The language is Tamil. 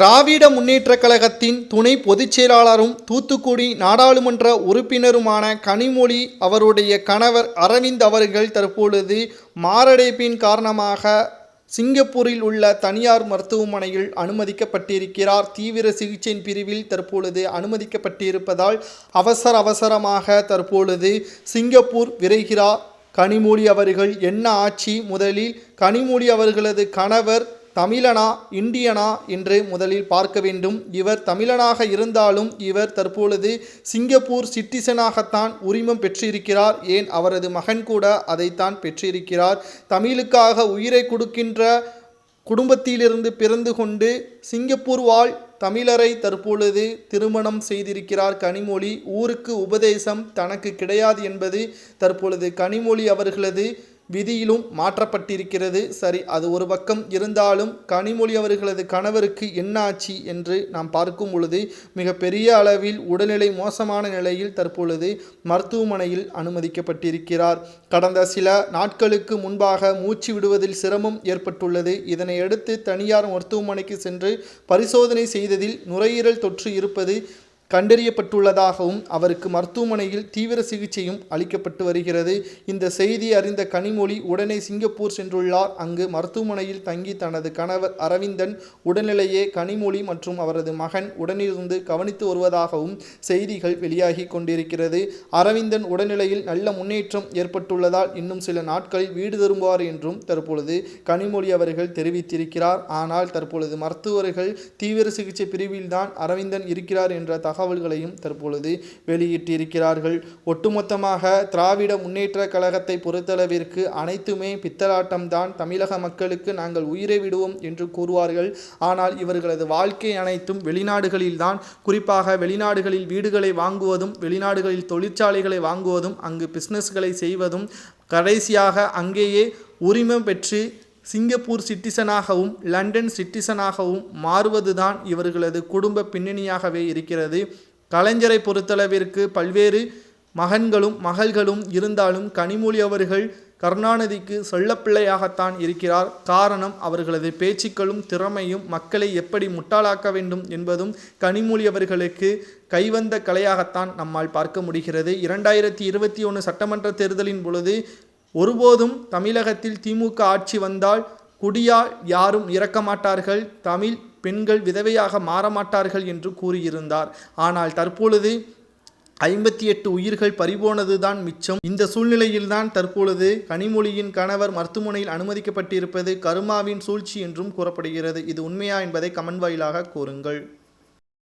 திராவிட முன்னேற்றக் கழகத்தின் துணை பொதுச் செயலாளரும் தூத்துக்குடி நாடாளுமன்ற உறுப்பினருமான கனிமொழி அவருடைய கணவர் அரவிந்த் அவர்கள் தற்பொழுது மாரடைப்பின் காரணமாக சிங்கப்பூரில் உள்ள தனியார் மருத்துவமனையில் அனுமதிக்கப்பட்டிருக்கிறார். தீவிர சிகிச்சையின் பிரிவில் தற்பொழுது அனுமதிக்கப்பட்டிருப்பதால் அவசர அவசரமாக தற்பொழுது சிங்கப்பூர் விரைகிறார். கனிமொழி அவர்கள் என்ன ஆட்சி? முதலில் கனிமொழி அவர்களது கணவர் தமிழனா இந்தியனா என்று முதலில் பார்க்க வேண்டும். இவர் தமிழனாக இருந்தாலும் இவர் தற்பொழுது சிங்கப்பூர் சிட்டிசனாகத்தான் உரிமம் பெற்றிருக்கிறார். ஏன்? அவரது மகன் கூட அதைத்தான் பெற்றிருக்கிறார். தமிழுக்காக உயிரை கொடுக்கின்ற குடும்பத்திலிருந்து பிறந்து கொண்டு சிங்கப்பூர் வாழ் தமிழரை தற்பொழுது திருமணம் செய்திருக்கிறார். கனிமொழி ஊருக்கு உபதேசம் தனக்கு கிடையாது என்பது தற்பொழுது கனிமொழி அவர்களது விதியிலும் மாற்றப்பட்டிருக்கிறது. சரி அது ஒரு பக்கம் இருந்தாலும் கனிமொழி அவர்களது கணவருக்கு என்ன ஆச்சு என்று நாம் பார்க்கும் பொழுது மிகப்பெரிய அளவில் உடல்நிலை மோசமான நிலையில் தற்பொழுது மருத்துவமனையில் அனுமதிக்கப்பட்டிருக்கிறார். கடந்த சில நாட்களுக்கு முன்பாக மூச்சு விடுவதில் சிரமம் ஏற்பட்டுள்ளது. இதனையடுத்து தனியார் மருத்துவமனைக்கு சென்று பரிசோதனை செய்ததில் நுரையீரல் தொற்று இருப்பது கண்டறியப்பட்டுள்ளதாகவும் அவருக்கு மருத்துவமனையில் தீவிர சிகிச்சையும் அளிக்கப்பட்டு வருகிறது. இந்த செய்தி அறிந்த கனிமொழி உடனே சிங்கப்பூர் சென்றுள்ளார். அங்கு மருத்துவமனையில் தங்கி தனது கணவர் அரவிந்தன் உடல்நிலையே கனிமொழி மற்றும் அவரது மகன் உடனிருந்து கவனித்து வருவதாகவும் செய்திகள் வெளியாகி கொண்டிருக்கிறது. அரவிந்தன் உடல்நிலையில் நல்ல முன்னேற்றம் ஏற்பட்டுள்ளதால் இன்னும் சில நாட்களில் வீடு திரும்புவார் என்றும் தற்பொழுது கனிமொழி அவர்கள் தெரிவித்திருக்கிறார். ஆனால் தற்பொழுது மருத்துவர்கள் தீவிர சிகிச்சை பிரிவில்தான் அரவிந்தன் இருக்கிறார் என்ற தகவல்களையும் தற்பொழுது வெளியிட்டிருக்கிறார்கள். ஒட்டுமொத்தமாக திராவிட முன்னேற்ற கழகத்தை பொறுத்தளவிற்கு அனைத்துமே பித்தலாட்டம்தான். தமிழக மக்களுக்கு நாங்கள் உயிரை விடுவோம் என்று கூறுவார்கள். ஆனால் இவர்களது வாழ்க்கை அனைத்தும் வெளிநாடுகளில்தான். குறிப்பாக வெளிநாடுகளில் வீடுகளை வாங்குவதும் வெளிநாடுகளில் தொழிற்சாலைகளை வாங்குவதும் அங்கு பிஸ்னஸ்களை செய்வதும் கடைசியாக அங்கேயே உரிமம் பெற்று சிங்கப்பூர் சிட்டிசனாகவும் லண்டன் சிட்டிசனாகவும் மாறுவதுதான் இவர்களது குடும்ப பின்னணியாகவே இருக்கிறது. கலைஞரை பொறுத்தளவிற்கு பல்வேறு மகன்களும் மகள்களும் இருந்தாலும் கனிமொழி அவர்கள் கருணாநிதிக்கு சொல்லப்பிள்ளையாகத்தான் இருக்கிறார். காரணம் அவர்களது பேச்சுக்களும் திறமையும் மக்களை எப்படி முட்டாளாக்க வேண்டும் என்பதும் கனிமொழி அவர்களுக்கு கைவந்த கலையாகத்தான் நம்மால் பார்க்க முடிகிறது. இரண்டாயிரத்தி இருபத்தி ஒன்று சட்டமன்ற தேர்தலின் பொழுது ஒருபோதும் தமிழகத்தில் திமுக ஆட்சி வந்தால் குடியால் யாரும் இறக்க மாட்டார்கள் தமிழ் பெண்கள் விதவையாக மாறமாட்டார்கள் என்று கூறியிருந்தார். ஆனால் தற்பொழுது ஐம்பத்தி எட்டு உயிர்கள் பறிபோனதுதான் மிச்சம். இந்த சூழ்நிலையில்தான் தற்பொழுது கனிமொழியின் கணவர் மருத்துவமனையில் அனுமதிக்கப்பட்டிருப்பது கருமாவின் சூழ்ச்சி என்றும் கூறப்படுகிறது. இது உண்மையா என்பதை கமெண்ட் வாயிலாக கூறுங்கள்.